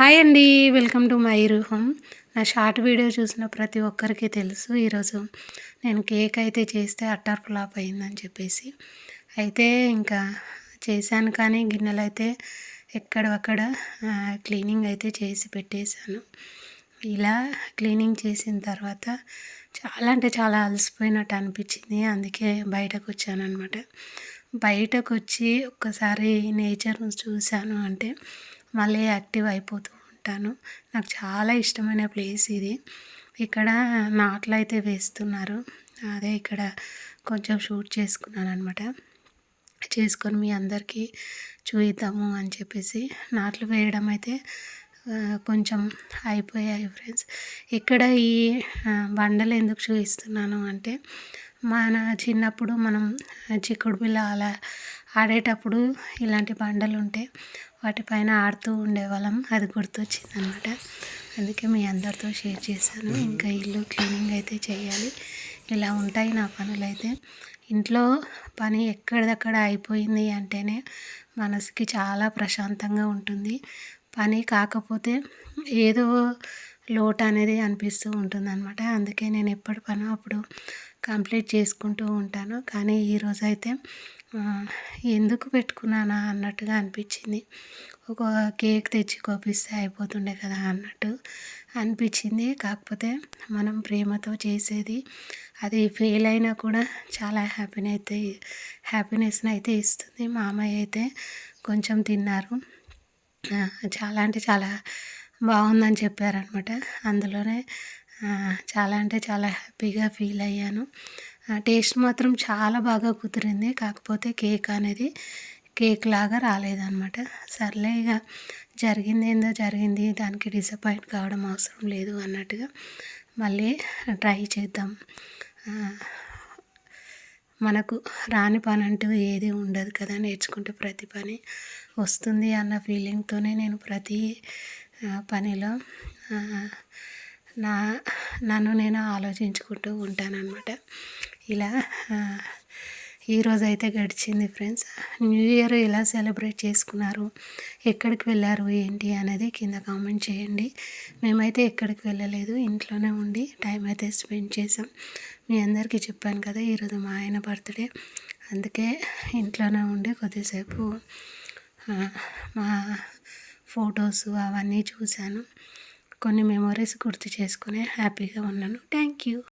Hi అండి welcome to my home నా short video చూసిన ప్రతి ఒక్కరికి తెలుసు ఈరోజు నేను కేక్ అయితే చేస్తే అట్టర్ ఫ్లాప్ అయిందని చెప్పేసి. అయితే ఇంకా చేశాను కానీ గిన్నెలు అయితే ఎక్కడక్కడ క్లీనింగ్ అయితే చేసి పెట్టేశాను. ఇలా క్లీనింగ్ చేసిన తర్వాత చాలా అంటే చాలా అలసిపోయినట్టు అనిపించింది అందుకే బయటకు వచ్చాను అనమాట బయటకు వచ్చి ఒక్కసారి నేచర్ను చూశాను అంటే మళ్ళీ యాక్టివ్ అయిపోతూ ఉంటాను. నాకు చాలా ఇష్టమైన ప్లేస్ ఇది. ఇక్కడ నాట్లు అయితే వేస్తున్నారు. అదే ఇక్కడ కొంచెం షూట్ చేసుకున్నాను అనమాట చేసుకొని మీ అందరికీ చూద్దాము అని చెప్పేసి నాట్లు వేయడం అయితే కొంచెం అయిపోయాయి ఫ్రెండ్స్. ఇక్కడ ఈ బండలు ఎందుకు చూపిస్తున్నాను అంటే మన చిన్నప్పుడు మనం చిక్కుడు బిళ్ళ అలా ఆడేటప్పుడు ఇలాంటి బండలు ఉంటే వాటిపైన ఆడుతూ ఉండేవాళ్ళం. అది గుర్తొచ్చింది అనమాట అందుకే మీ అందరితో షేర్ చేశాను. ఇంకా ఇల్లు క్లీనింగ్ అయితే చేయాలి ఇలా ఉంటాయి నా పనులు అయితే ఇంట్లో పని ఎక్కడిదక్కడ అయిపోయింది అంటేనే మనసుకి చాలా ప్రశాంతంగా ఉంటుంది. పని కాకపోతే ఏదో లోటు అనేది అనిపిస్తూ ఉంటుంది అనమాట అందుకే నేను ఎప్పటి పనో అప్పుడు కంప్లీట్ చేసుకుంటూ ఉంటాను. కానీ ఈరోజైతే అయితే ఎందుకు పెట్టుకున్నానా అన్నట్టుగా అనిపించింది. ఒక కేక్ తెచ్చి కోపిస్తే అయిపోతుండే కదా అన్నట్టు అనిపించింది. కాకపోతే మనం ప్రేమతో చేసేది అది ఫెయిల్ అయినా కూడా చాలా హ్యాపీని అయితే హ్యాపీనెస్ని అయితే ఇస్తుంది. మా అమ్మాయి అయితే కొంచెం తిన్నారు. చాలా అంటే చాలా బాగుందని చెప్పారనమాట అందులోనే చాలా అంటే చాలా హ్యాపీగా ఫీల్ అయ్యాను. టేస్ట్ మాత్రం చాలా బాగా కుదిరింది. కాకపోతే కేక్ అనేది కేక్ లాగా రాలేదన్నమాట. సర్లే ఇక జరిగింది ఏందో జరిగింది దానికి డిసప్పాయింట్ కావడం అవసరం లేదు అన్నట్టుగా మళ్ళీ ట్రై చేద్దాం. మనకు రాని పని అంటూ ఏది ఉండదు కదా నేర్చుకుంటే ప్రతి పని వస్తుంది అన్న ఫీలింగ్తోనే నేను ప్రతి పనిలో నా నన్ను నేను ఆలోచించుకుంటూ ఉంటానన్నమాట. ఇలా ఈరోజు అయితే గడిచింది ఫ్రెండ్స్. న్యూ ఇయర్ ఎలా సెలబ్రేట్ చేసుకున్నారు? ఎక్కడికి వెళ్ళారు? ఏంటి? అనేది కింద కామెంట్ చేయండి. మేమైతే ఎక్కడికి వెళ్ళలేదు. ఇంట్లోనే ఉండి టైం అయితే స్పెండ్ చేసాం మీ అందరికీ చెప్పాను కదా ఈరోజు మా ఆయన బర్త్డే. అందుకే ఇంట్లోనే ఉండి కొద్దిసేపు మా ఫొటోస్ అవన్నీ చూశాను. కొన్ని మెమొరీస్ గుర్తు చేసుకుని హ్యాపీగా ఉన్నాను. Thank you